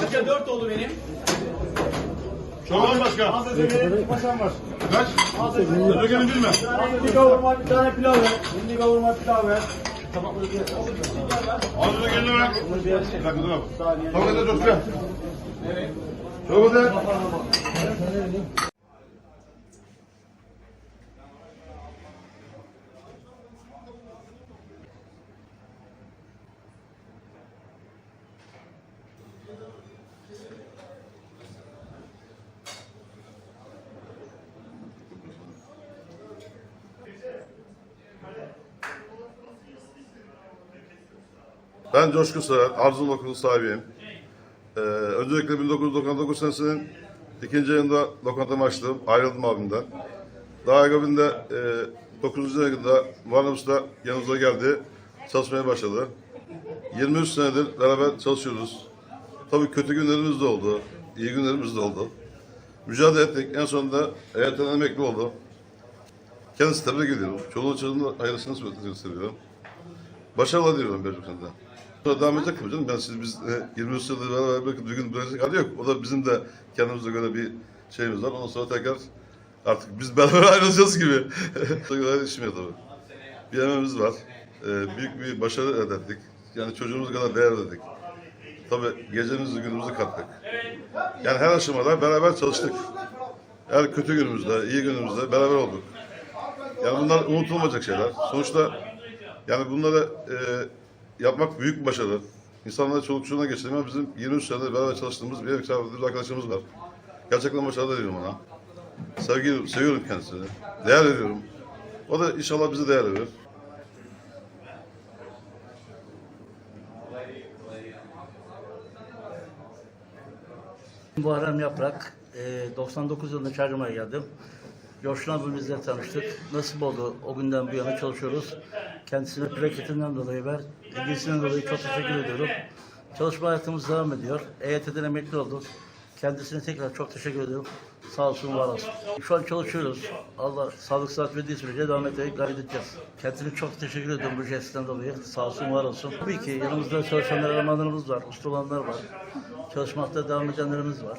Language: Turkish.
Kaça dört oldu benim? Çoban başka. Paşam var. Kaç? Ödegeni bilme. Hindi kavurma bir tane pilav ver. Hindi kavurma pilav ver. Ağzına gelene ver. Bir dakika dur abi. Tavuk ete coşku. Tavuk ete. Ben Coşku Sağır, Arzul Okulu sahibiyim. Ee, öncelikle 1999 senesinin ikinci ayında lokantamı açtım. Ayrıldım abimden. Daha akabinde e, 9. ayında Muharrem Usta yanımıza geldi. Çalışmaya başladı. 23 senedir beraber çalışıyoruz. Tabii kötü günlerimiz de oldu. iyi günlerimiz de oldu. Mücadele ettik. En sonunda hayattan emekli oldu. Kendisi tebrik ediyorum. Çoluğun çocuğun hayırlısını söylüyorum. Başarılar diliyorum Bercukhan'da. Sonra tabii canım. Ben siz biz e, 23 yıldır beraber belki bir gün bırakacak hali yok. O da bizim de kendimize göre bir şeyimiz var. Ondan sonra tekrar artık biz beraber ayrılacağız gibi. Sonra işim tabii. Bir emeğimiz var. E, büyük bir başarı elde ettik. Yani çocuğumuz kadar değer verdik. Tabii gecemizi günümüzü kattık. Yani her aşamada beraber çalıştık. Her kötü günümüzde, iyi günümüzde beraber olduk. Yani bunlar unutulmayacak şeyler. Sonuçta yani bunları e, yapmak büyük bir başarı. İnsanları çoluk çocuğuna geçirmek bizim 23 senedir beraber çalıştığımız bir arkadaşımız var. Gerçekten başarılı diliyorum ona. Sevgi, seviyorum kendisini. Değer veriyorum. O da inşallah bize değer verir. Muharrem Yaprak, e, 99 yılında Çarşamba'ya geldim. Coşkun abimizle tanıştık. Nasip oldu. O günden bu yana çalışıyoruz. Kendisine plaketinden dolayı ve ilgisinden dolayı çok teşekkür ediyorum. Çalışma hayatımız devam ediyor. EYT'den emekli olduk. Kendisine tekrar çok teşekkür ediyorum. Sağ olsun, var olsun. Şu an çalışıyoruz. Allah sağlık saat verdiği sürece devam etmeye gayret edeceğiz. Kendisine çok teşekkür ediyorum bu jestten dolayı. Sağ olsun, var olsun. Tabii ki yanımızda çalışan elemanlarımız var, ustalanlar var. Çalışmakta devam edenlerimiz var.